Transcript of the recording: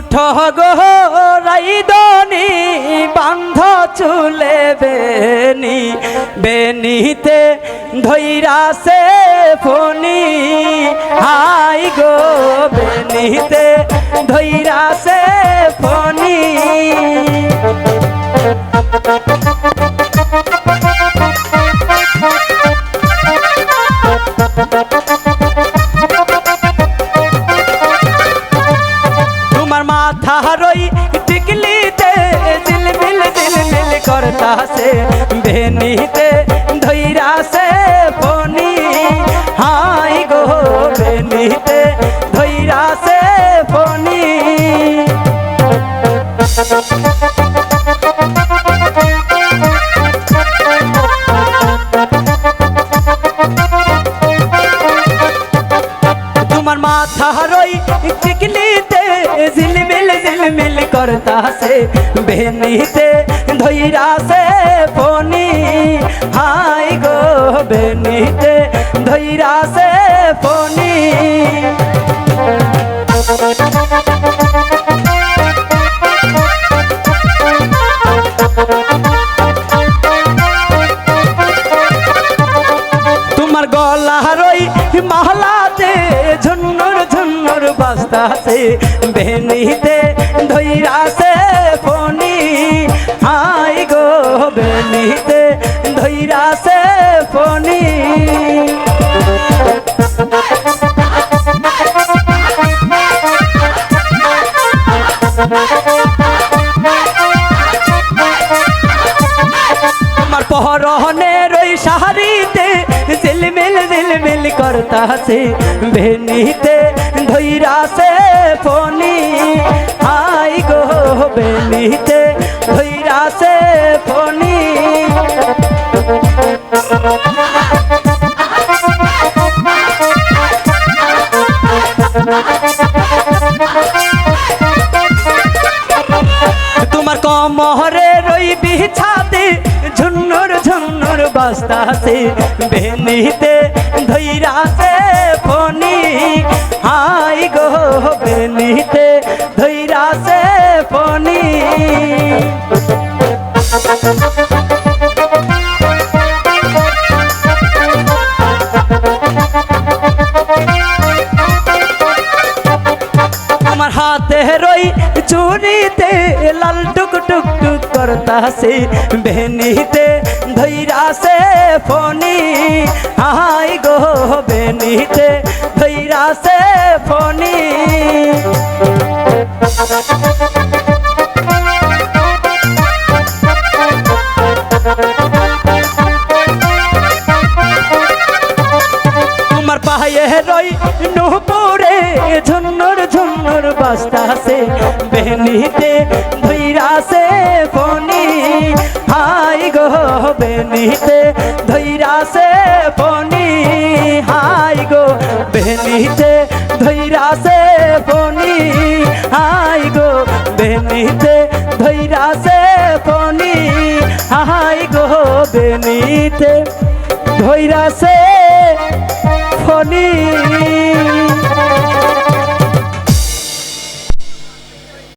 উঠ গো বান্ধ চুলে বেনি, বেনিতে ধৈরা সে ফনি হাই গো, বেনিতে ধৈরা সে ফনি করতাছে বেনিতে ধৈরাছে ফনি হাই গো বেনিতে ধৈরাছে ফনি মাথা রই টিকলিতে ঝিলমিল ঝিলমিল করতাছে। বেনিতে ধৈরাছে ফনি হাই গো বেনিতে ধৈরাছে ফনি তোমার মহলাতে ঝুন্নুর ঝুন্নুর বাস্তাছে বেনিতে ধৈরাছে ফনি হাই গো বেনিতে ধৈরাছে ফনি আমার পহরনের ওই ঝিলমিল করতাছে বেনিতে ধৈরাছে ফনি হাই গো বেনিতে ধৈরাছে ফনি তোমার কমহরে রই বিছাতে ঝুন্নুর ঝুন্নুর বাস্তাছে বেনিতে ধৈরাছে ফনি হাই গো বেনিতে ধৈরাছে ফনি আমার হাতে রই চুরিতে লাল টুক টুক টুক করতাছে বেনিতে। ধৈরাছে ফনি হাই গো বেনিতে ধৈরাছে ফনি তোমার পায়ে রই নুপুরে, ঝুন্নুর ঝুন্নুর বাস্তাছে বেনিতে হাই গো ধৈরা সে বনি, হাই গো বেনিতে। ধৈরাছে বনি, হাই গো বেনিতে। ধৈরাছে বনি, হাই গো বেনিতে। ধৈরাছে ফনি